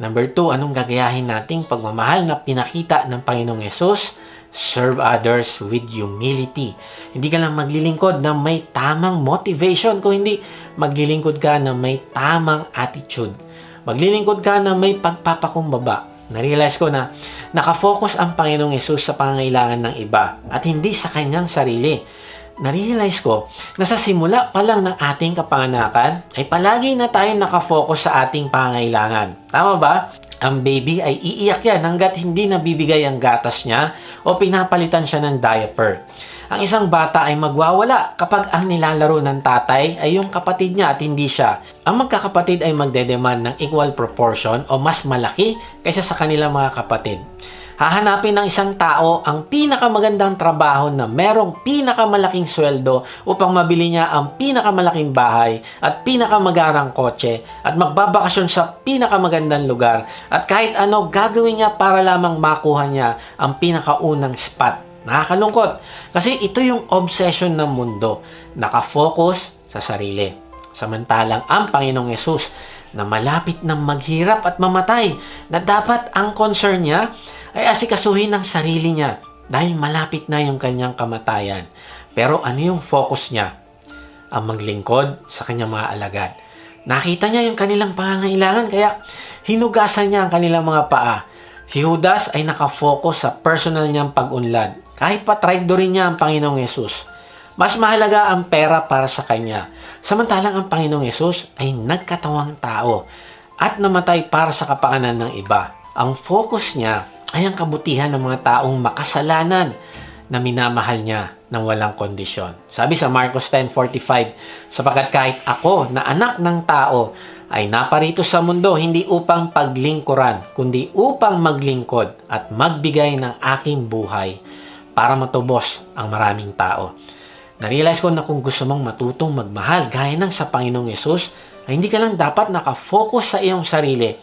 Number two, anong gagayahin nating pagmamahal na pinakita ng Panginoong Yesus? Serve others with humility. Hindi ka lang maglilingkod na may tamang motivation, kung hindi maglilingkod ka na may tamang attitude. Maglilingkod ka na may pagpapakumbaba. Narealize ko na nakafocus ang Panginoong Yesus sa pangangailangan ng iba at hindi sa kanyang sarili. Narealize ko na sa simula pa lang ng ating kapanganakan ay palagi na tayo nakafocus sa ating pangangailangan. Tama ba? Ang baby ay iiyak yan hanggat hindi nabibigay ang gatas niya o pinapalitan siya ng diaper. Ang isang bata ay magwawala kapag ang nilalaro ng tatay ay yung kapatid niya at hindi siya. Ang magkakapatid ay magdedemand ng equal proportion o mas malaki kaysa sa kanilang mga kapatid. Hahanapin ng isang tao ang pinakamagandang trabaho na merong pinakamalaking sweldo upang mabili niya ang pinakamalaking bahay at pinakamagarang kotse at magbabakasyon sa pinakamagandang lugar at kahit ano gagawin niya para lamang makuha niya ang pinakaunang spot. Nakakalungkot kasi ito yung obsession ng mundo, nakafocus sa sarili. Samantalang ang Panginoong Yesus na malapit na maghirap at mamatay na dapat ang concern niya ay asikasuhin ng sarili niya dahil malapit na yung kanyang kamatayan. Pero ano yung focus niya? Ang maglingkod sa kanyang mga alagad. Nakita niya yung kanilang pangangailangan kaya hinugasan niya ang kanilang mga paa. Si Judas ay nakafocus sa personal niyang pag-unlad. Kahit pa traidorin niya ang Panginoong Yesus. Mas mahalaga ang pera para sa kanya. Samantalang ang Panginoong Yesus ay nagkatawang tao at namatay para sa kapakanan ng iba. Ang focus niya ay ang kabutihan ng mga taong makasalanan na minamahal niya ng walang kondisyon. Sabi sa Marcos 10.45, sapagkat kahit ako na anak ng tao ay naparito sa mundo hindi upang paglingkuran, kundi upang maglingkod at magbigay ng aking buhay para matubos ang maraming tao. Narealize ko na kung gusto mong matutong magmahal gaya ng sa Panginoong Yesus, ay hindi ka lang dapat nakafocus sa iyong sarili,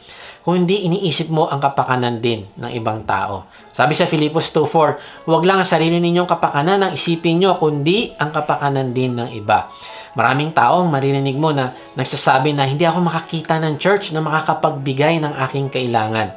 kung hindi iniisip mo ang kapakanan din ng ibang tao. Sabi sa Filipos 2.4, huwag lang ang sarili ninyong kapakanan ang isipin nyo, kundi ang kapakanan din ng iba. Maraming tao ang maririnig mo na nagsasabi na hindi ako makakita ng church na makakapagbigay ng aking kailangan.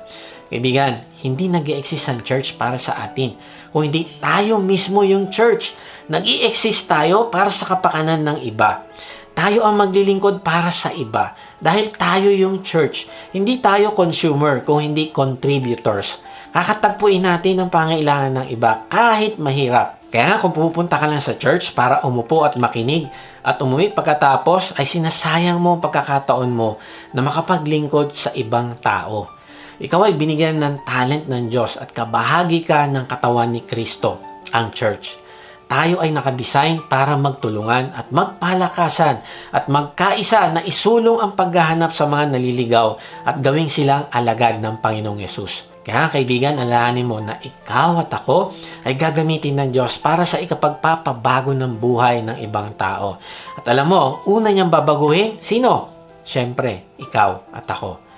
Kaibigan, hindi nag exist ang church para sa atin. Kung hindi tayo mismo yung church, nag exist tayo para sa kapakanan ng iba. Tayo ang maglilingkod para sa iba. Dahil tayo yung church. Hindi tayo consumer kung hindi contributors. Kakatagpuin natin ang pangailangan ng iba kahit mahirap. Kaya nga kung pupunta ka lang sa church para umupo at makinig at umuwi pagkatapos ay sinasayang mo ang pagkakataon mo na makapaglingkod sa ibang tao. Ikaw ay binigyan ng talent ng Diyos at kabahagi ka ng katawan ni Kristo, ang church. Tayo ay nakadesign para magtulungan at magpalakasan at magkaisa na isulong ang paghahanap sa mga naliligaw at gawing silang alagad ng Panginoong Yesus. Kaya kaibigan, alalahanin mo na ikaw at ako ay gagamitin ng Diyos para sa ikapagpapabago ng buhay ng ibang tao. At alam mo, ang una niyang babaguhin, sino? Siyempre, ikaw at ako.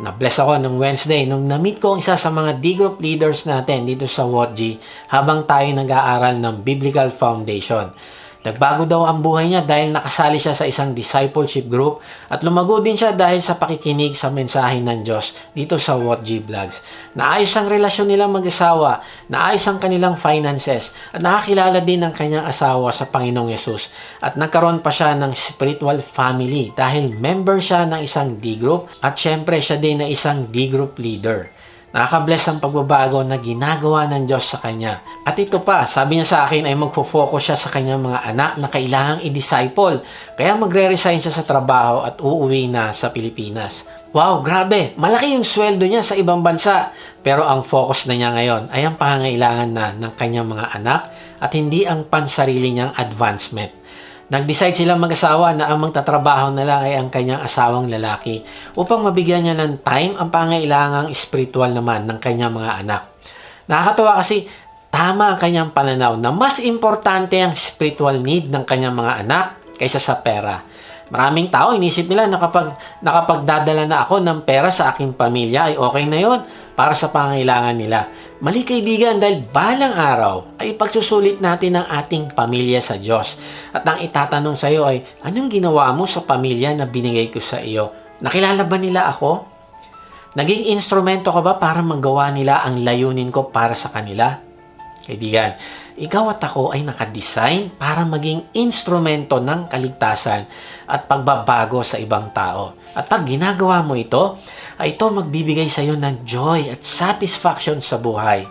Na-bless ako nung Wednesday nung na-meet ko isa sa mga D-group leaders natin dito sa WOTG habang tayo nag-aaral ng Biblical Foundation. Nagbago daw ang buhay niya dahil nakasali siya sa isang discipleship group at lumago din siya dahil sa pakikinig sa mensahe ng Diyos dito sa What G Vlogs. Naayos ang relasyon nilang mag-asawa, naayos ang kanilang finances at nakakilala din ng kanyang asawa sa Panginoong Yesus at nagkaroon pa siya ng spiritual family dahil member siya ng isang D-group at syempre siya din na isang D-group leader. Nakaka-bless ang pagbabago na ginagawa ng Diyos sa kanya. At ito pa, sabi niya sa akin ay magfo-focus siya sa kanyang mga anak na kailangang i-disciple. Kaya magre-resign siya sa trabaho at uuwi na sa Pilipinas. Wow, grabe! Malaki yung sweldo niya sa ibang bansa. Pero ang focus na niya ngayon ay ang pangangailangan na ng kanyang mga anak at hindi ang pansarili niyang advancement. Nag-decide silang mag-asawa na ang magtatrabaho na lang ay ang kanyang asawang lalaki upang mabigyan niya ng time ang pangailangang spiritual naman ng kanyang mga anak. Nakakatawa kasi tama ang kanyang pananaw na mas importante ang spiritual need ng kanyang mga anak kaysa sa pera. Maraming tao inisip nila na kapag nakapagdadala na ako ng pera sa aking pamilya ay okay na yon para sa pangailangan nila. Mali kaibigan dahil balang araw ay pagsusulit natin ang ating pamilya sa Diyos. At ang itatanong sa iyo ay, anong ginawa mo sa pamilya na binigay ko sa iyo? Nakilala ba nila ako? Naging instrumento ka ba para magawa nila ang layunin ko para sa kanila? Kaibigan, ikaw at ako ay nakadesign para maging instrumento ng kaligtasan at pagbabago sa ibang tao. At pag ginagawa mo ito, ay ito magbibigay sa iyo ng joy at satisfaction sa buhay.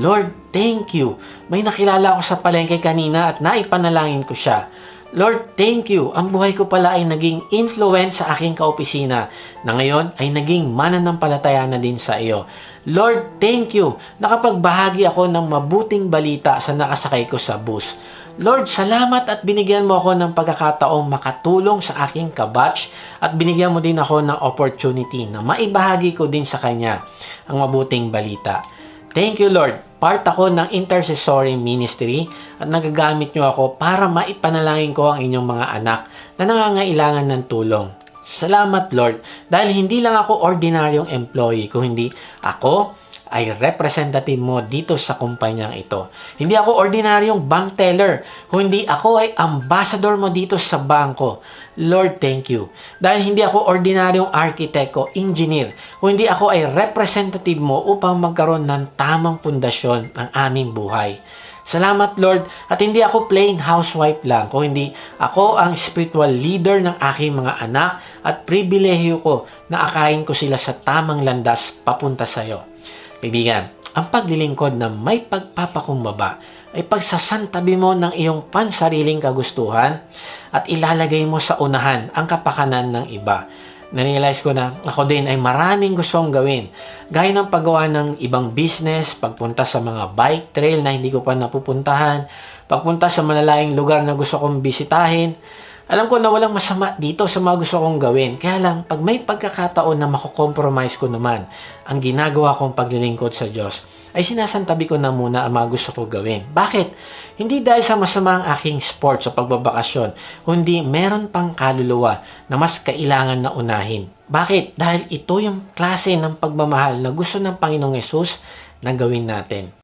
Lord, thank you. May nakilala ako sa palengke kanina at naipanalangin ko siya. Lord, thank you. Ang buhay ko pala ay naging influence sa aking kaopisina na ngayon ay naging mananampalataya na din sa iyo. Lord, thank you. Nakapagbahagi ako ng mabuting balita sa nakasakay ko sa bus. Lord, salamat at binigyan mo ako ng pagkakataong makatulong sa aking kabatch at binigyan mo din ako ng opportunity na maibahagi ko din sa Kanya ang mabuting balita. Thank you, Lord. Part ako ng intercessory ministry at nagagamit niyo ako para maipanalangin ko ang inyong mga anak na nangangailangan ng tulong. Salamat, Lord, dahil hindi lang ako ordinaryong employee, kung hindi ako ay representative mo dito sa kumpanyang ito. Hindi ako ordinaryong bank teller, kundi ako ay ambassador mo dito sa bangko. Lord, thank you. Dahil hindi ako ordinaryong architect o engineer, kundi ako ay representative mo upang magkaroon ng tamang pundasyon ang aming buhay. Salamat Lord at hindi ako plain housewife lang kung hindi ako ang spiritual leader ng aking mga anak at pribilehiyo ko na akayin ko sila sa tamang landas papunta sa iyo. Kaibigan, ang paglilingkod na may pagpapakumbaba ay pagsasantabi mo ng iyong pansariling kagustuhan at ilalagay mo sa unahan ang kapakanan ng iba. Narealize ko na ako din ay maraming gustong gawin. Gaya ng paggawa ng ibang business, pagpunta sa mga bike trail na hindi ko pa napupuntahan, pagpunta sa malalayang lugar na gusto kong bisitahin. Alam ko na walang masama dito sa mga gusto kong gawin. Kaya lang, pag may pagkakataon na makukompromise ko naman ang ginagawa kong paglilingkod sa Diyos, ay sinasantabi ko na muna ang mga gusto ko gawin. Bakit? Hindi dahil sa masama ang aking sports o pagbabakasyon, kundi meron pang kaluluwa na mas kailangan na unahin. Bakit? Dahil ito yung klase ng pagmamahal na gusto ng Panginoong Yesus na gawin natin.